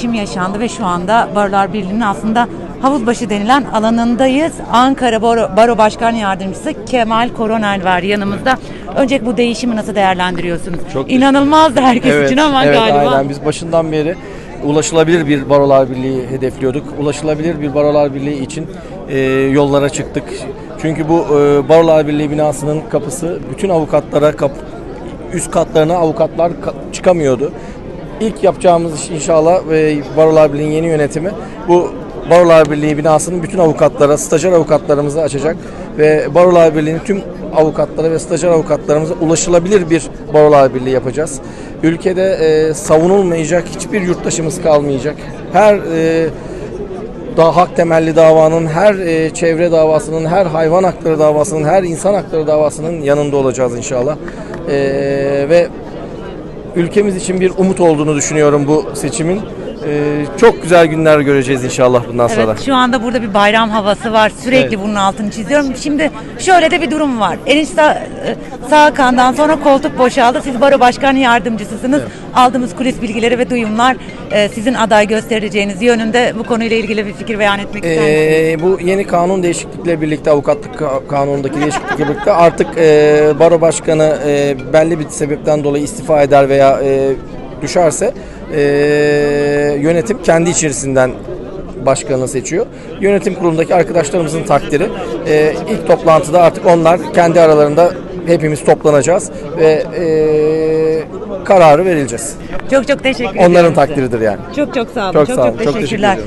Şimdi yaşandı ve şu anda Barolar Birliği'nin aslında havuzbaşı denilen alanındayız. Ankara Baro, Baro Başkan Yardımcısı Kemal Koronel var yanımızda. Öncelikle bu değişimi nasıl değerlendiriyorsunuz? Çok İnanılmazdı herkes Evet, için ama evet galiba. aynen biz başından beri ulaşılabilir bir barolar birliği hedefliyorduk. Ulaşılabilir bir barolar birliği için e, yollara çıktık. Çünkü bu e, barolar birliği binasının kapısı bütün avukatlara kap, üst katlarına avukatlar ka- çıkamıyordu. İlk yapacağımız iş inşallah e, barolar birliğinin yeni yönetimi bu Barolar Birliği binasının bütün avukatlara, stajyer avukatlarımızı açacak ve Barolar Birliği'nin tüm avukatlara ve stajyer avukatlarımıza ulaşılabilir bir Barolar Birliği yapacağız. Ülkede e, savunulmayacak hiçbir yurttaşımız kalmayacak. Her e, daha hak temelli davanın, her e, çevre davasının, her hayvan hakları davasının, her insan hakları davasının yanında olacağız inşallah. E, ve ülkemiz için bir umut olduğunu düşünüyorum bu seçimin. E, çok güzel günler göreceğiz inşallah bundan sonra. Evet şu anda burada bir bayram havası var. Sürekli Evet. bunun altını çiziyorum. Şimdi şöyle de bir durum var. Enis Sağ, Sağkan'dan sonra koltuk boşaldı. Siz baro başkan yardımcısısınız. Aldığımız kulis bilgileri ve duyumlar e, sizin aday göstereceğiniz yönünde bu konuyla ilgili bir fikir beyan etmek ister misiniz? Ee, bu yeni kanun değişiklikle birlikte avukatlık ka- kanunundaki değişiklikle birlikte artık e, baro başkanı e, belli bir sebepten dolayı istifa eder veya e, düşerse e, yönetim kendi içerisinden başkanı seçiyor. Yönetim kurulundaki arkadaşlarımızın takdiri. E, ilk toplantıda artık onlar kendi aralarında hepimiz toplanacağız ve e, kararı verileceğiz. Çok çok teşekkür ederim. Onların size. takdiridir yani. Çok çok sağ olun. Çok Çok sağ olun. Çok teşekkür teşekkürler. ediyorum.